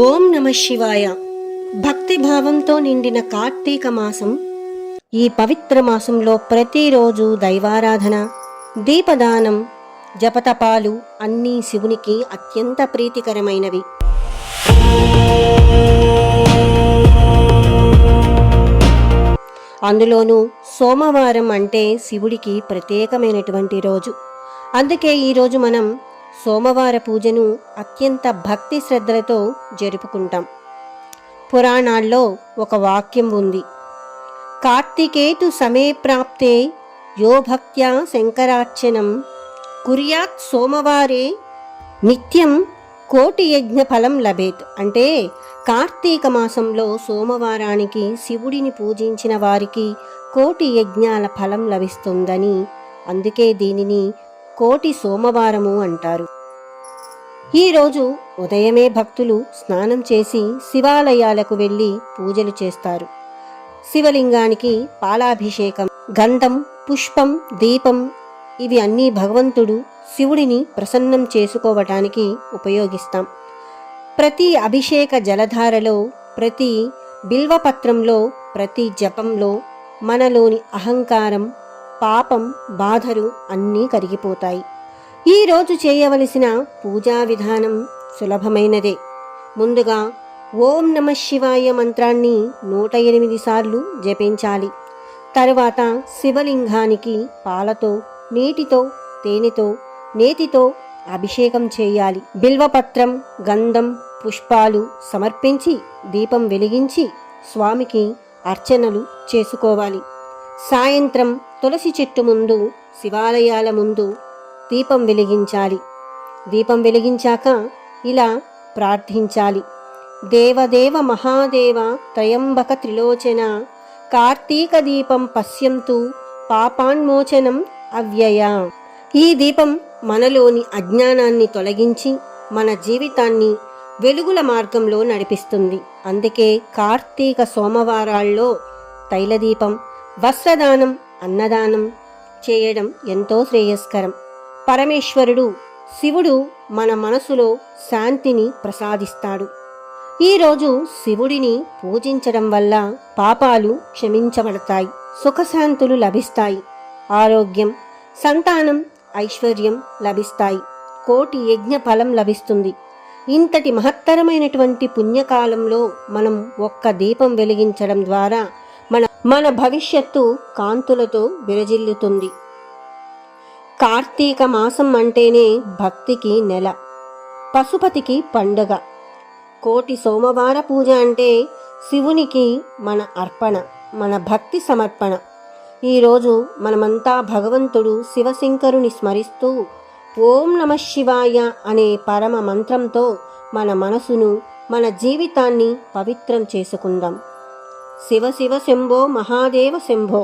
ఓం నమ శివాయ. భక్తి భావంతో నిండిన కార్తీక మాసం ఈ పవిత్ర మాసంలో ప్రతిరోజు దైవారాధన దీపదానం జపతపాలు అన్నీ శివునికి అత్యంత ప్రీతికరమైనవి. అందులోనూ సోమవారం అంటే శివుడికి ప్రత్యేకమైనటువంటి రోజు. అందుకే ఈరోజు మనం సోమవార పూజను అత్యంత భక్తి శ్రద్ధలతో జరుపుకుంటాం. పురాణాల్లో ఒక వాక్యం ఉంది. కార్తికేతు సమే ప్రాప్తే యో భక్త్యా శంకరార్చనం. కుర్యాత్ సోమవారే నిత్యం కోటి యజ్ఞ ఫలం లభేత్. అంటే కార్తీక మాసంలో సోమవారానికి శివుడిని పూజించిన వారికి కోటి యజ్ఞాల ఫలం లభిస్తుందని అందుకే దీనిని కోటి సోమవారము అంటారు. ఈరోజు ఉదయమే భక్తులు స్నానం చేసి శివాలయాలకు వెళ్ళి పూజలు చేస్తారు. శివలింగానికి పాలాభిషేకం గంధం పుష్పం దీపం ఇవి అన్నీ భగవంతుడు శివుడిని ప్రసన్నం చేసుకోవటానికి ఉపయోగిస్తాం. ప్రతి అభిషేక జలధారలో ప్రతి బిల్వపత్రంలో ప్రతి జపంలో మనలోని అహంకారం పాపం బాధలు అన్నీ కరిగిపోతాయి. ఈరోజు చేయవలసిన పూజా విధానం సులభమైనదే. ముందుగా ఓం నమ శివాయ మంత్రాన్ని నూట ఎనిమిది సార్లు జపించాలి. తరువాత శివలింగానికి పాలతో నీటితో తేనెతో నేతితో అభిషేకం చేయాలి. బిల్వపత్రం గంధం పుష్పాలు సమర్పించి దీపం వెలిగించి స్వామికి అర్చనలు చేసుకోవాలి. సాయంత్రం తులసి చెట్టు ముందు శివాలయాల ముందు దీపం వెలిగించాలి. దీపం వెలిగించాక ఇలా ప్రార్థించాలి. దేవదేవ మహాదేవ త్రయంబక త్రిలోచన కార్తీక దీపం పశ్యంతు పాపాన్మోచనం అవ్యయ. ఈ దీపం మనలోని అజ్ఞానాన్ని తొలగించి మన జీవితాన్ని వెలుగుల మార్గంలో నడిపిస్తుంది. అందుకే కార్తీక సోమవారాల్లో తైలదీపం వస్త్రదానం అన్నదానం చేయడం ఎంతో శ్రేయస్కరం. పరమేశ్వరుడు శివుడు మన మనసులో శాంతిని ప్రసాదిస్తాడు. ఈరోజు శివుడిని పూజించడం వల్ల పాపాలు క్షమించబడతాయి సుఖశాంతులు లభిస్తాయి ఆరోగ్యం సంతానం ఐశ్వర్యం లభిస్తాయి కోటి యజ్ఞ ఫలం లభిస్తుంది. ఇంతటి మహత్తరమైనటువంటి పుణ్యకాలంలో మనం ఒక్క దీపం వెలిగించడం ద్వారా మన భవిష్యత్తు కాంతులతో విరజిల్లుతుంది. కార్తీక మాసం అంటేనే భక్తికి నెల పశుపతికి పండుగ కోటి సోమవార పూజ అంటే శివునికి మన అర్పణ మన భక్తి సమర్పణ. ఈరోజు మనమంతా భగవంతుడు శివశంకరుని స్మరిస్తూ ఓం నమ శివాయ అనే పరమ మంత్రంతో మన మనసును మన జీవితాన్ని పవిత్రం చేసుకుందాం. శివ శివ శంభో మహాదేవ శంభో